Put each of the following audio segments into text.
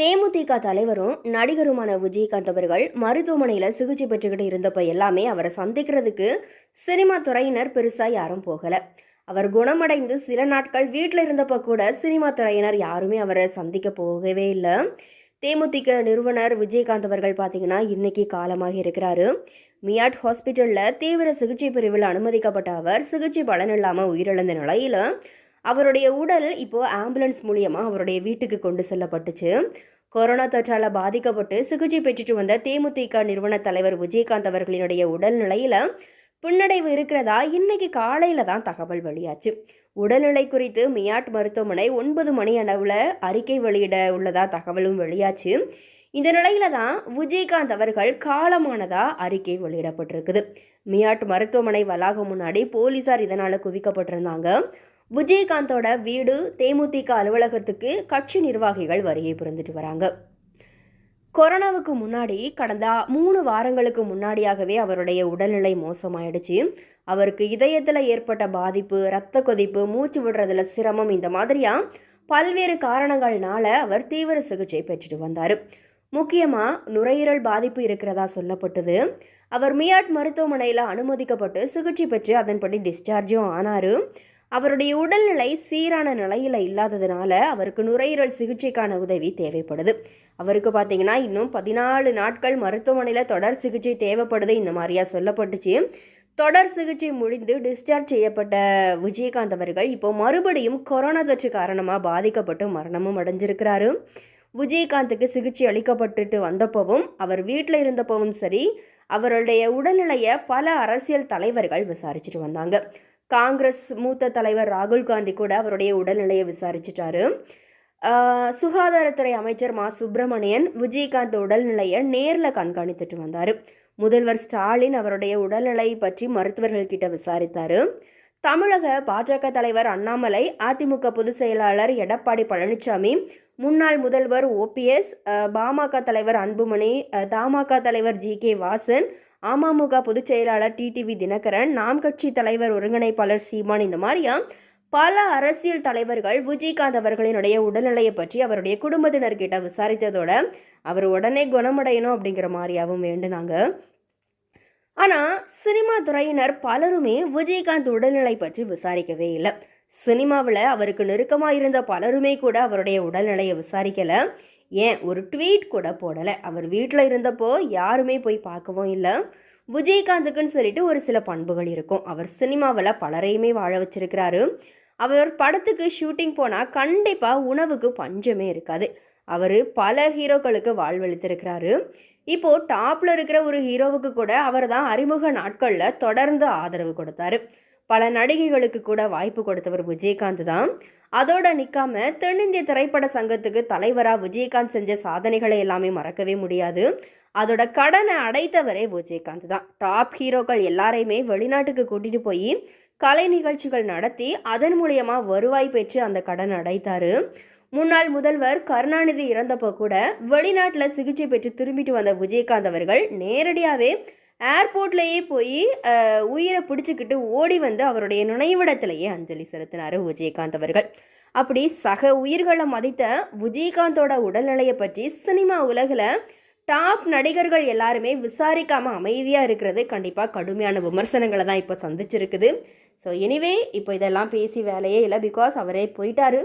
தேமுதிக தலைவரும் நடிகருமான விஜயகாந்த் அவர்கள் மருத்துவமனையில் சிகிச்சை பெற்றுக்கிட்டு இருந்தப்ப எல்லாமே அவரை சந்திக்கிறதுக்கு சினிமா துறையினர் பெருசாக யாரும் போகலை. அவர் குணமடைந்து சில நாட்கள் வீட்டில் இருந்தப்ப கூட சினிமா துறையினர் யாருமே அவரை சந்திக்க போகவே இல்லை. தேமுதிக நிறுவனர் விஜயகாந்த் அவர்கள் பார்த்தீங்கன்னா இன்னைக்கு காலமாக இருக்கிறாரு. மியாட் ஹாஸ்பிட்டலில் தீவிர சிகிச்சை பிரிவில் அனுமதிக்கப்பட்ட அவர் சிகிச்சை பலன் இல்லாமல் உயிரிழந்த நிலையில் அவருடைய உடல் இப்போது ஆம்புலன்ஸ் மூலியமாக அவருடைய வீட்டுக்கு கொண்டு செல்லப்பட்டுச்சு. கொரோனா தொற்றால் பாதிக்கப்பட்டு சிகிச்சை பெற்றுட்டு வந்த தேமுதிக நிறுவன தலைவர் விஜயகாந்த் அவர்களினுடைய உடல்நிலையில் பின்னடைவு இருக்கிறதா? இன்னைக்கு காலையில் தான் தகவல் வெளியாச்சு. உடல்நிலை குறித்து மியாட் மருத்துவமனை ஒன்பது மணி அளவில் அறிக்கை வெளியிட உள்ளதா தகவலும் வெளியாச்சு. இந்த நிலையில தான் விஜயகாந்த் அவர்கள் காலமானதா அறிக்கை வெளியிடப்பட்டிருக்குது. மியாட் மருத்துவமனை வளாகம் முன்னாடி போலீசார் இதனால் குவிக்கப்பட்டிருந்தாங்க. விஜயகாந்தோட வீடு தேமுதிக அலுவலகத்துக்கு கட்சி நிர்வாகிகள் வருகை புரிந்துட்டு வராங்க. கொரோனாவுக்கு முன்னாடி கடந்த மூணு வாரங்களுக்கு முன்னாடியாகவே அவருடைய உடல்நிலை மோசமாயிடுச்சு. அவருக்கு இதயத்தில் ஏற்பட்ட பாதிப்பு இரத்த கொதிப்பு மூச்சு விடுறதுல சிரமம் இந்த மாதிரியா பல்வேறு காரணங்கள்னால அவர் தீவிர சிகிச்சை பெற்றுட்டு வந்தார். முக்கியமாக நுரையீரல் பாதிப்பு இருக்கிறதா சொல்லப்பட்டது. அவர் மியாட் மருத்துவமனையில் அனுமதிக்கப்பட்டு சிகிச்சை பெற்று அதன்படி டிஸ்சார்ஜும் ஆனார். அவருடைய உடல்நிலை சீரான நிலையில் இல்லாததுனால அவருக்கு நுரையீரல் சிகிச்சைக்கான உதவி தேவைப்படுது. அவருக்கு பார்த்தீங்கன்னா இன்னும் பதினாலு நாட்கள் மருத்துவமனையில் தொடர் சிகிச்சை தேவைப்படுது. இந்த மாதிரியா சொல்லப்பட்டுச்சு. தொடர் சிகிச்சை முடிந்து டிஸ்சார்ஜ் செய்யப்பட்ட விஜயகாந்த் அவர்கள் இப்போ மறுபடியும் கொரோனா தொற்று காரணமாக பாதிக்கப்பட்டு மரணமும் அடைஞ்சிருக்கிறாரு. விஜயகாந்துக்கு சிகிச்சை அளிக்கப்பட்டுட்டு வந்தப்பவும் அவர் வீட்டில் இருந்தப்பவும் சரி அவருடைய உடல்நிலையை பல அரசியல் தலைவர்கள் விசாரிச்சுட்டு வந்தாங்க. காங்கிரஸ் மூத்த தலைவர் ராகுல் காந்தி கூட அவருடைய உடல்நிலையை விசாரிச்சிட்டாரு. சுகாதாரத்துறை அமைச்சர் மா. சுப்பிரமணியன் விஜயகாந்த் உடல்நிலையை நேரில் கண்காணித்துட்டு வந்தார். முதல்வர் ஸ்டாலின் அவருடைய உடல்நிலை பற்றி மருத்துவர்கள் கிட்ட விசாரித்தார். தமிழக பாஜக தலைவர் அண்ணாமலை அதிமுக பொதுச் செயலாளர் எடப்பாடி பழனிசாமி முன்னாள் முதல்வர் ஓபிஎஸ் பாமக தலைவர் அன்புமணி தமாக தலைவர் ஜி. கே. வாசன் அமமுக பொதுச் செயலாளர் டிடிவி தினகரன் நாம் கட்சி தலைவர் ஒருங்கிணைப்பாளர் சீமான் இந்த மாதிரியா பல அரசியல் தலைவர்கள் விஜயகாந்த் அவர்களினுடைய உடல்நிலையை பற்றி அவருடைய குடும்பத்தினர்கிட்ட விசாரித்ததோட அவர் உடனே குணமடையணும் அப்படிங்கிற மாதிரியாகவும் வேண்டுனாங்க. ஆனால் சினிமா துறையினர் பலருமே விஜயகாந்த் உடல்நிலை பற்றி விசாரிக்கவே இல்லை. சினிமாவில் அவருக்கு நெருக்கமாக இருந்த பலருமே கூட அவருடைய உடல்நிலையை விசாரிக்கலை. ஏன் ஒரு ட்வீட் கூட போடலை. அவர் வீட்டில் இருந்தப்போ யாருமே போய் பார்க்கவும் இல்லை. விஜயகாந்துக்குன்னு சொல்லிட்டு ஒரு சில பண்புகள் இருக்கும். அவர் சினிமாவில் பலரையுமே வாழ வச்சிருக்கிறாரு. அவர் படத்துக்கு ஷூட்டிங் போனால் கண்டிப்பாக உணவுக்கு பஞ்சமே இருக்காது. அவர் பல ஹீரோக்களுக்கு வாழ்வளித்திருக்கிறாரு. இப்போது டாப்பில் இருக்கிற ஒரு ஹீரோவுக்கு கூட அவர் தான் அறிமுக நாட்களில் தொடர்ந்து ஆதரவு கொடுத்தாரு. பல நடிகைகளுக்கு கூட வாய்ப்பு கொடுத்தவர் விஜயகாந்த் தான். அதோட நிற்காம தென்னிந்திய திரைப்பட சங்கத்துக்கு தலைவராக விஜயகாந்த் செஞ்ச சாதனைகளை எல்லாமே மறக்கவே முடியாது. அதோட கடனை அடைத்தவரே விஜயகாந்த் தான். டாப் ஹீரோக்கள் எல்லாரையுமே வெளிநாட்டுக்கு கூட்டிகிட்டு போய் கலை நிகழ்ச்சிகள் நடத்தி அதன் மூலியமாக வருவாய் பெற்று அந்த கடன் அடைத்தார். முன்னாள் முதல்வர் கருணாநிதி இறந்தப்போ கூட வெளிநாட்டில் சிகிச்சை பெற்று திரும்பிட்டு வந்த விஜயகாந்த் அவர்கள் நேரடியாகவே ஏர்போர்ட்லேயே போய் உயிரை பிடிச்சிக்கிட்டு ஓடி வந்து அவருடைய நினைவிடத்திலேயே அஞ்சலி செலுத்தினார் விஜயகாந்த் அவர்கள். அப்படி சக உயிர்களை மதித்த விஜயகாந்தோட உடல்நிலையை பற்றி சினிமா உலகில் டாப் நடிகர்கள் எல்லாருமே விசாரிக்காமல் அமைதியாக இருக்கிறது கண்டிப்பாக கடுமையான விமர்சனங்களை தான் இப்போ சந்திச்சிருக்குது. ஸோ எனிவே இப்போ இதெல்லாம் பேசி வேலையே இல்லை பிகாஸ் அவரே போயிட்டாரு.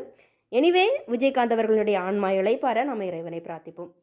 எனிவே விஜயகாந்த் அவர்களுடைய ஆன்மா இழைப்பார நாம் இறைவனை பிரார்த்திப்போம்.